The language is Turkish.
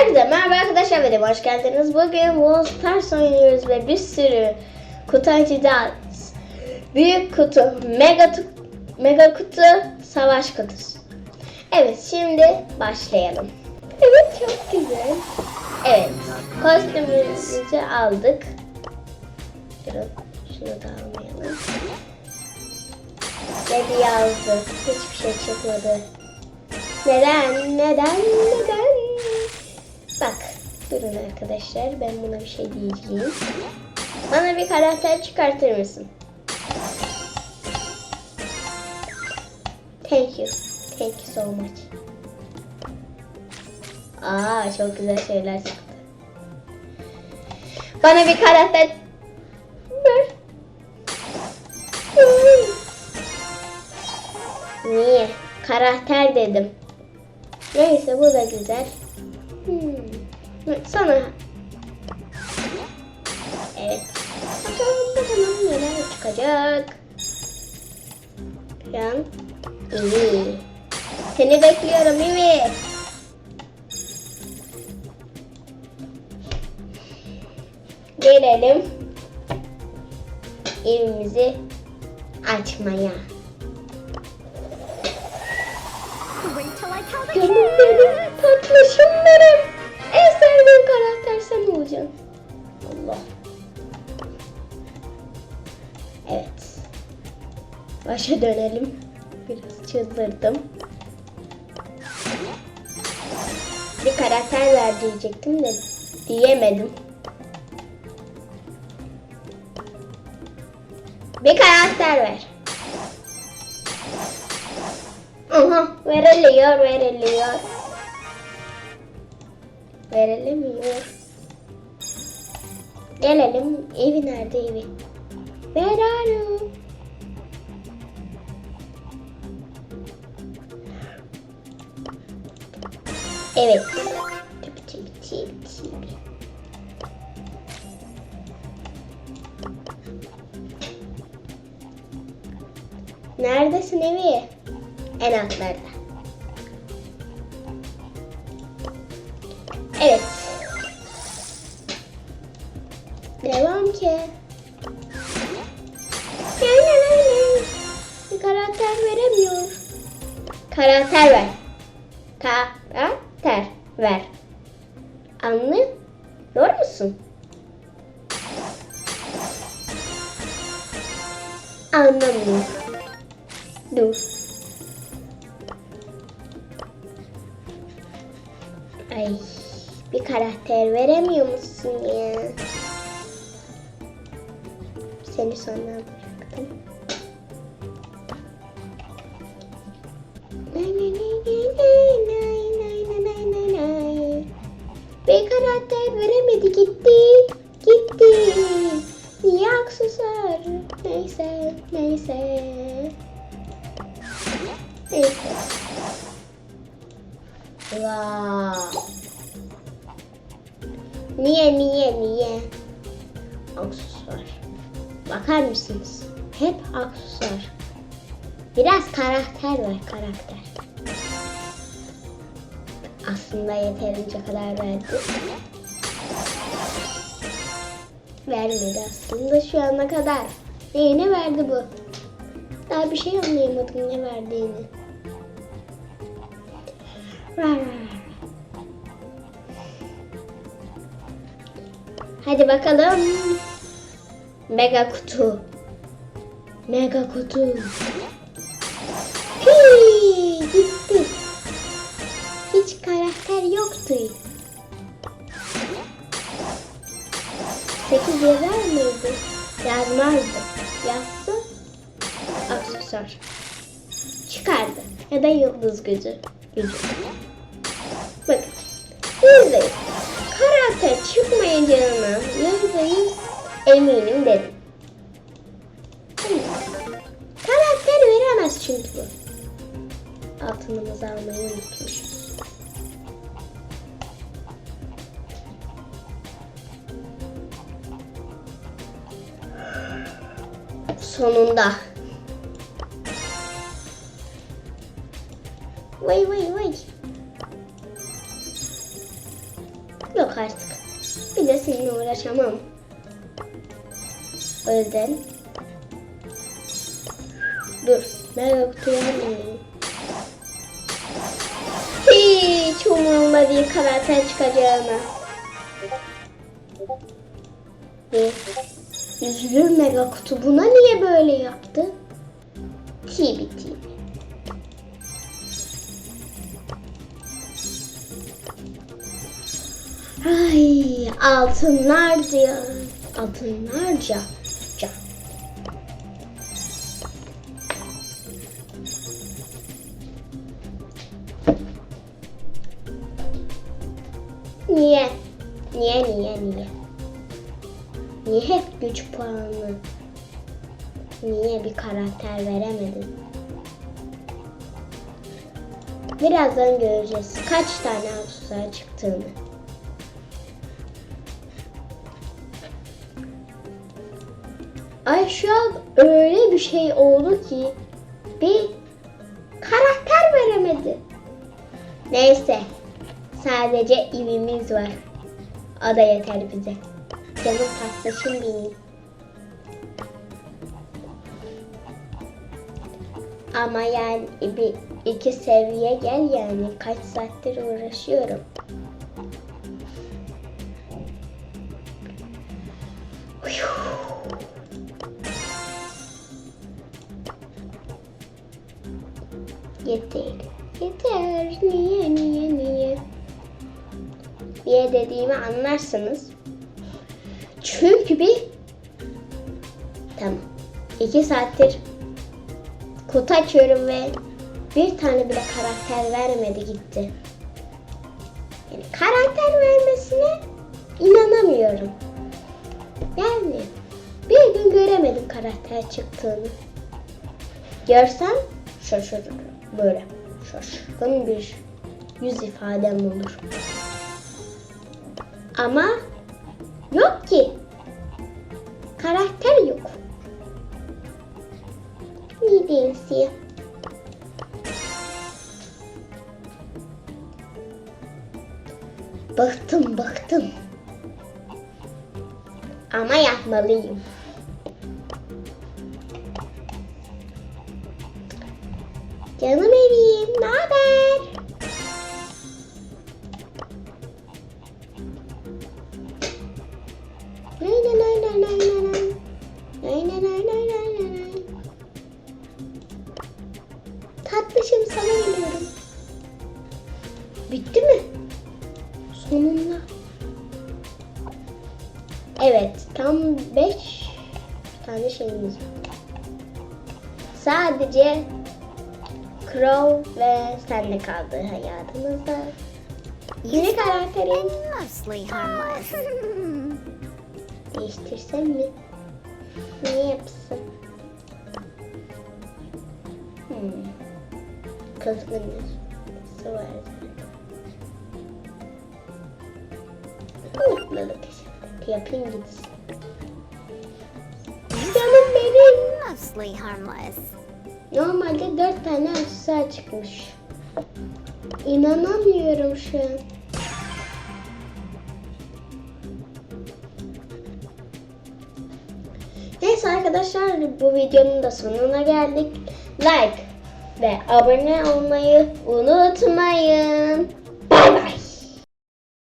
Herkese merhaba arkadaşlar benim hoş geldiniz. Bugün Brawl Stars oynuyoruz ve bir sürü kutu açacağız. Büyük kutu, mega, mega kutu, savaş kutusu. Evet şimdi başlayalım. Evet çok güzel. Evet kostümümüzü aldık. Durun şunu da almayalım. Dedi yazdı. Hiçbir şey çıkmadı. Neden? Neden? Neden? Durun arkadaşlar. Ben buna bir şey diyeceğim. Bana bir karakter çıkartır mısın? Thank you. Thank you so much. Aa çok güzel şeyler çıktı. Bana bir karakter ver. Niye? Karakter dedim. Neyse bu da güzel. Hmm. Sana. Evet. Bakalım bakalım neler çıkacak. Şu an iyi. Seni bekliyorum Mimi. Gelelim evimizi açmaya. Wait till I count the Başa dönelim. Biraz çıldırdım. Bir karakter ver diyecektim de diyemedim. Bir karakter ver. Aha veriliyor veriliyor. Verilemiyor. Gelelim evi nerede evi? Where are you? Evet. Çıp çıp çıp çıp. Neredesin evi? En altlarda. Evet. Devam ki. Karakter veremiyor. Karakter ver. Karakter ver. Anlıyor musun? Anlamıyor. Dur. Ay bir karakter veremiyor musun ya? Seni sonra bıraktım. Nay nay nay nay nay Bir karakter veremedi gitti. Gitti. Niye aksesuar? Neyse neyse. Neyse. Wow. Niye niye niye? Aksesuar. Bakar mısınız? Hep aksesuar. Biraz karakter ver karakter. Aslında yeterince kadar verdi. Vermedi aslında şu ana kadar. Neyine verdi bu? Daha bir şey anlayamadım ne verdiğini. Ver. Hadi bakalım. Mega kutu. Mega kutu. Hii, gitti. Karakter yoktu. 8 yazar mıydı? Yazmazdı. Yazsa aksesuar. Çıkardı. Ya da yıldız gücü. gücü. Bakın. Yüzde yüz. Karakter çıkmayacağına yüzde yüz eminim dedim. Karakter veremez çünkü bu. Altınımızı almayı unutmuşuz. Sonunda. Vay vay vay. Yok artık. Bir de seninle uğraşamam. O Dur. Mega kutuyu. Hiç umurumda değil karakter çıkacağına. Ve üzülür mega kutu buna niye böyle yaptı? TBT. Ay altınlarca altınlarca can. Niye? Niye niye niye? Niye hep güç puanı? Niye bir karakter veremedin? Birazdan göreceğiz kaç tane aksesuar çıktığını. Ay şu an öyle bir şey oldu ki bir karakter veremedi. Neyse sadece ivimiz var. O da yeter bize. Canım tatlışım benim. Ama yani bir iki seviye gel yani kaç saattir uğraşıyorum. Yeter. Yeter. Niye niye niye? Niye dediğimi anlarsınız. Çünkü bir tamam. iki saattir kutu açıyorum ve bir tane bile karakter vermedi gitti. Yani karakter vermesine inanamıyorum. Yani bir gün göremedim karakter çıktığını. Görsem şaşırırım. Böyle şaşkın bir yüz ifadem olur. Ama yok ki. Karakter yok. Nedense. Bıktım bıktım. Ama yapmalıyım. Canım evim, ne haber? Tatlışım sana geliyorum. Bitti mi? Sonunda. Evet, tam 5 tane şeyimiz var. Sadece Crow ve senle kaldı hayatımızda. Yeni harmless. değiştirsem mi? Niye yapsın? Hmm. Kızgınız. Su var zaten. Mutluluk yapayım gitsin. Canım benim. Mostly harmless. Normalde dört tane aksesuar çıkmış. İnanamıyorum şu an. Neyse arkadaşlar bu videonun da sonuna geldik. Like ve abone olmayı unutmayın.